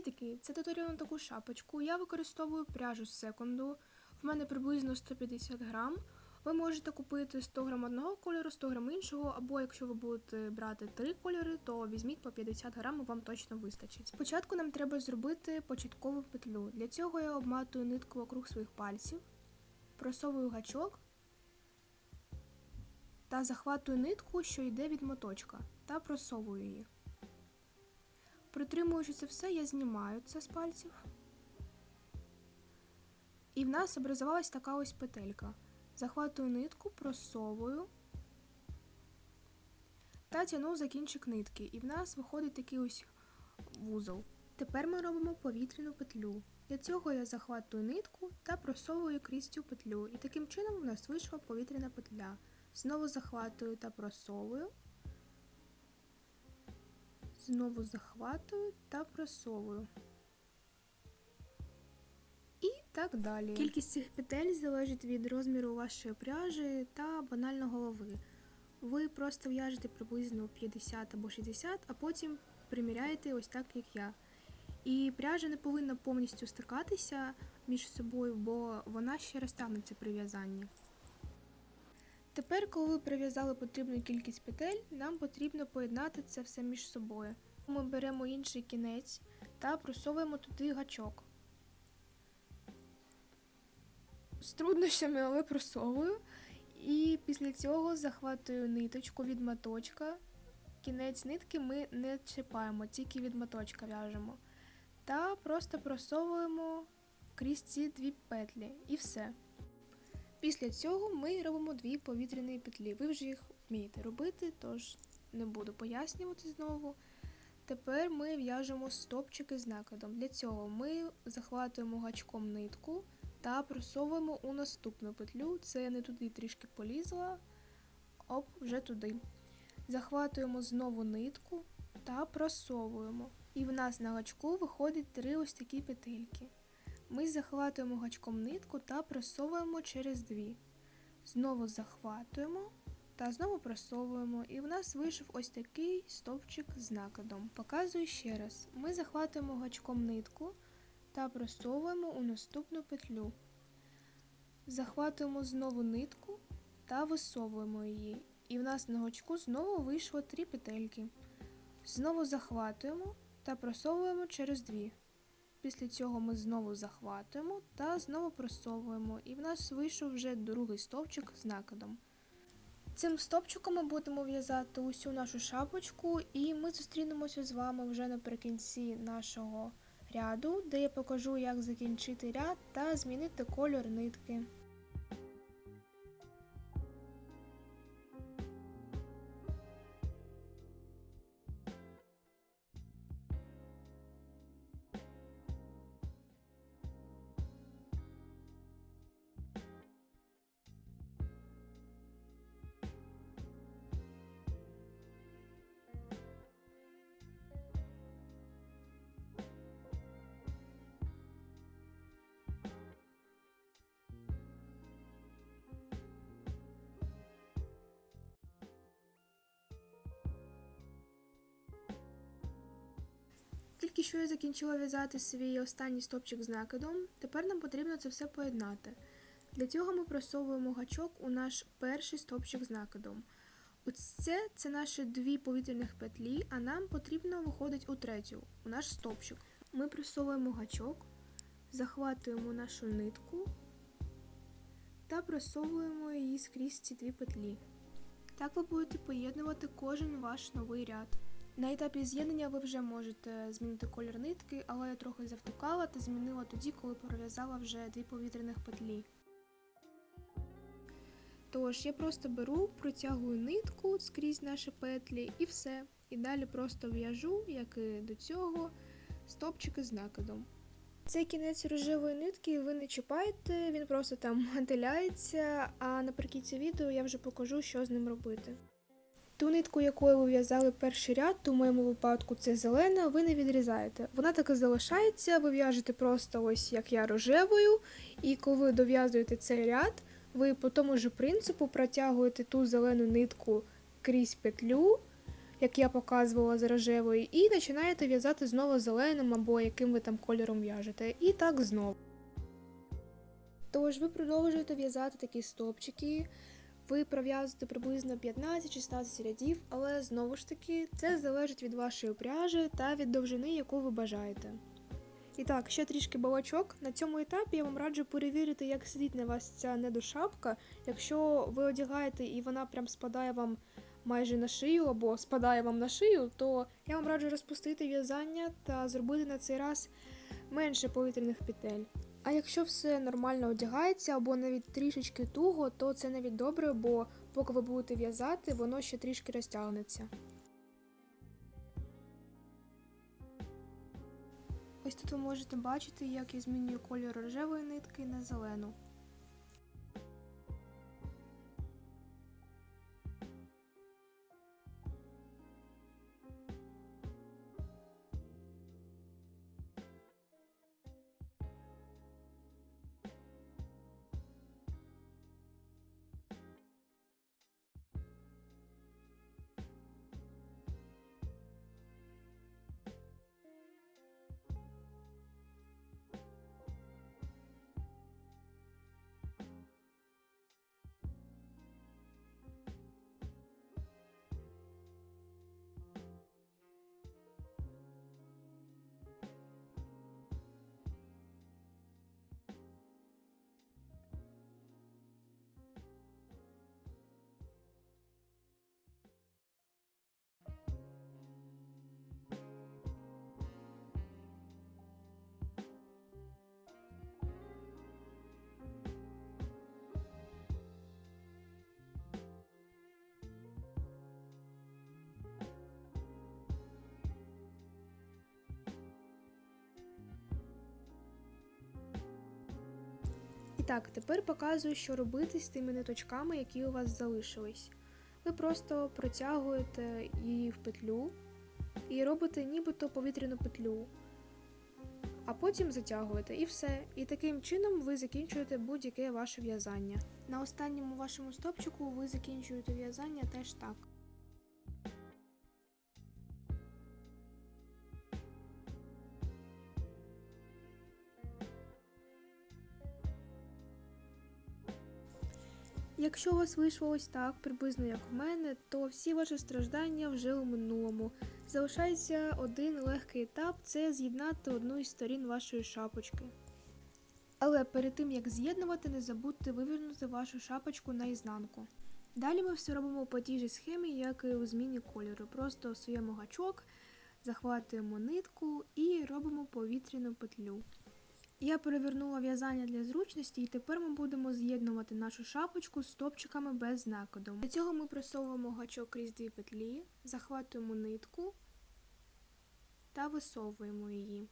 Привітики! Це туторіал на таку шапочку. Я використовую пряжу з секунду. В мене приблизно 150 грам. Ви можете купити 100 грам одного кольору, 100 грам іншого, або якщо ви будете брати три кольори, то візьміть по 50 грам і вам точно вистачить. Спочатку нам треба зробити початкову петлю. Для цього я обматую нитку вокруг своїх пальців, просовую гачок та захватую нитку, що йде від моточка, та просовую її. Притримуючи це все, я знімаю це з пальців. І в нас образувалась така ось петелька. Захватую нитку, просовую та тяну за кінчик нитки. І в нас виходить такий ось вузол. Тепер ми робимо повітряну петлю. Для цього я захватую нитку та просовую крізь цю петлю. І таким чином у нас вийшла повітряна петля. Знову захватую та просовую. Знову захватую та просовую. І так далі. Кількість цих петель залежить від розміру вашої пряжі та банально голови. Ви просто в'яжете приблизно 50 або 60, а потім приміряєте ось так, як я. І пряжа не повинна повністю стикатися між собою, бо вона ще розтягнеться при в'язанні. Тепер, коли прив'язали потрібну кількість петель, нам потрібно поєднати це все між собою. Ми беремо інший кінець та просовуємо туди гачок. З труднощами, але просовую. І після цього захватую ниточку від моточка. Кінець нитки ми не чіпаємо, тільки від моточка в'яжемо. Та просто просовуємо крізь ці дві петлі. І все. Після цього ми робимо дві повітряні петлі. Ви вже їх вмієте робити, тож не буду пояснювати знову. Тепер ми в'яжемо стопчики з накидом. Для цього ми захватуємо гачком нитку та просовуємо у наступну петлю. Це не туди трішки полізла, оп, вже туди. Захватуємо знову нитку та просовуємо. І в нас на гачку виходить три ось такі петельки. Ми захватуємо гачком нитку та просовуємо через дві. Знову захватуємо та знову просовуємо. І в нас вийшов ось такий стовпчик з накидом. Показую ще раз. Ми захватуємо гачком нитку та просовуємо у наступну петлю. Захватуємо знову нитку та висовуємо її. І в нас на гачку знову вийшло три петельки. Знову захватуємо та просовуємо через дві. Після цього ми знову захватуємо та знову просовуємо, і в нас вийшов вже другий стовпчик з накидом. Цим стовпчиком ми будемо в'язати усю нашу шапочку, і ми зустрінемося з вами вже наприкінці нашого ряду, де я покажу, як закінчити ряд та змінити кольор нитки. Тільки що я закінчила в'язати свій останній стопчик з накидом, тепер нам потрібно це все поєднати. Для цього ми просовуємо гачок у наш перший стопчик з накидом. Оце це наші дві повітряних петлі, а нам потрібно виходить у третю, у наш стопчик. Ми просовуємо гачок, захватуємо нашу нитку та просовуємо її скрізь ці дві петлі. Так ви будете поєднувати кожен ваш новий ряд. На етапі з'єднання ви вже можете змінити колір нитки, але я трохи завтикала та змінила тоді, коли пров'язала вже дві повітряних петлі. Тож я просто беру, протягую нитку скрізь наші петлі і все. І далі просто в'яжу, як і до цього, стопчики з накидом. Цей кінець рожевої нитки ви не чіпаєте, він просто там мотиляється, а наприкінці відео я вже покажу, що з ним робити. Ту нитку, якою ви в'язали перший ряд, то в моєму випадку це зелена, ви не відрізаєте. Вона так і залишається, ви в'яжете просто ось як я рожевою, і коли ви дов'язуєте цей ряд, ви по тому ж принципу протягуєте ту зелену нитку крізь петлю як я показувала з рожевою, і починаєте в'язати знову зеленим або яким ви там кольором в'яжете. І так знову. Тож ви продовжуєте в'язати такі стопчики. Ви пров'язуєте приблизно 15-16 рядів, але знову ж таки це залежить від вашої пряжі та від довжини, яку ви бажаєте. І так, ще трішки балачок. На цьому етапі я вам раджу перевірити, як сидить на вас ця недошапка. Якщо ви одягаєте і вона прям спадає вам майже на шию або спадає вам на шию, то я вам раджу розпустити в'язання та зробити на цей раз менше повітряних петель. А якщо все нормально одягається або навіть трішечки туго, то це навіть добре, бо поки ви будете в'язати, воно ще трішки розтягнеться. Ось тут ви можете бачити, як я змінюю кольор рожевої нитки на зелену. Так, тепер показую, що робити з тими ниточками, які у вас залишились. Ви просто протягуєте її в петлю і робите нібито повітряну петлю, а потім затягуєте і все. І таким чином ви закінчуєте будь-яке ваше в'язання. На останньому вашому стопчику ви закінчуєте в'язання теж так. Якщо у вас вийшло ось так, приблизно як в мене, то всі ваші страждання вже у минулому. Залишається один легкий етап це з'єднати одну із сторін вашої шапочки. Але перед тим як з'єднувати, не забудьте вивернути вашу шапочку наізнанку. Далі ми все робимо по тій же схемі, як і у зміні кольору. Просто своєму гачок, захватуємо нитку і робимо повітряну петлю. Я перевернула в'язання для зручності і тепер ми будемо з'єднувати нашу шапочку з стопчиками без накиду. Для цього ми просовуємо гачок крізь дві петлі, захватуємо нитку та висовуємо її.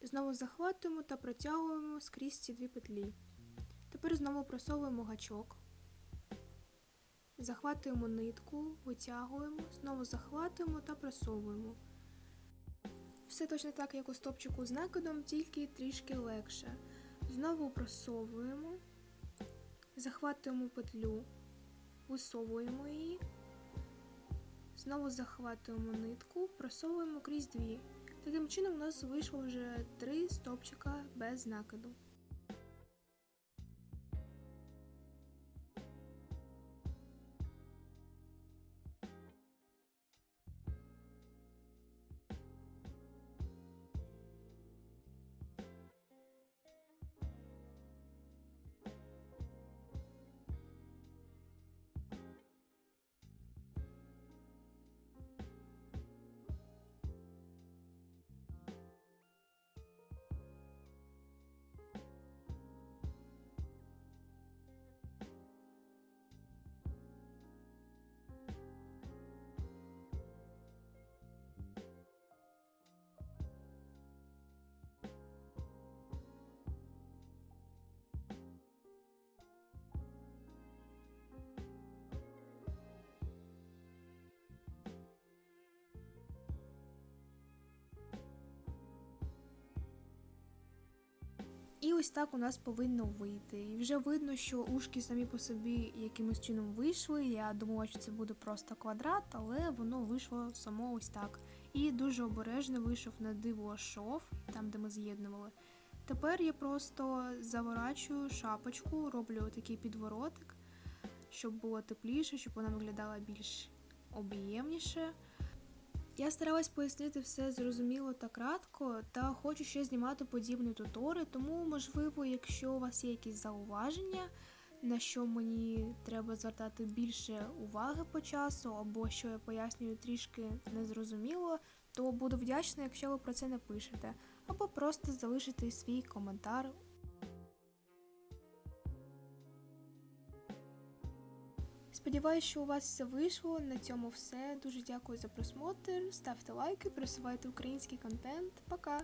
Знову захватуємо та протягуємо скрізь ці дві петлі. Тепер знову просовуємо гачок, захватуємо нитку, витягуємо, знову захватуємо та просовуємо. Все точно так, як у стопчику з накидом, тільки трішки легше. Знову просовуємо, захватуємо петлю, висовуємо її, знову захватуємо нитку, просовуємо крізь дві. Таким чином у нас вийшло вже три стопчика без накиду. Ось так у нас повинно вийти. І вже видно, що ушки самі по собі якимось чином вийшли. Я думала, що це буде просто квадрат, але воно вийшло само ось так. І дуже обережно вийшов на диво шов, там де ми з'єднували. Тепер я просто заворачую шапочку, роблю такий підворотик, щоб було тепліше, щоб вона виглядала більш об'ємніше. Я старалась пояснити все зрозуміло та кратко, та хочу ще знімати подібні тутори, тому, можливо, якщо у вас є якісь зауваження, на що мені треба звертати більше уваги по часу, або що я пояснюю трішки незрозуміло, то буду вдячна, якщо ви про це напишете, або просто залишите свій коментар. Сподіваюсь, що у вас все вийшло. На цьому все. Дуже дякую за просмотр. Ставте лайки, просувайте український контент. Пока!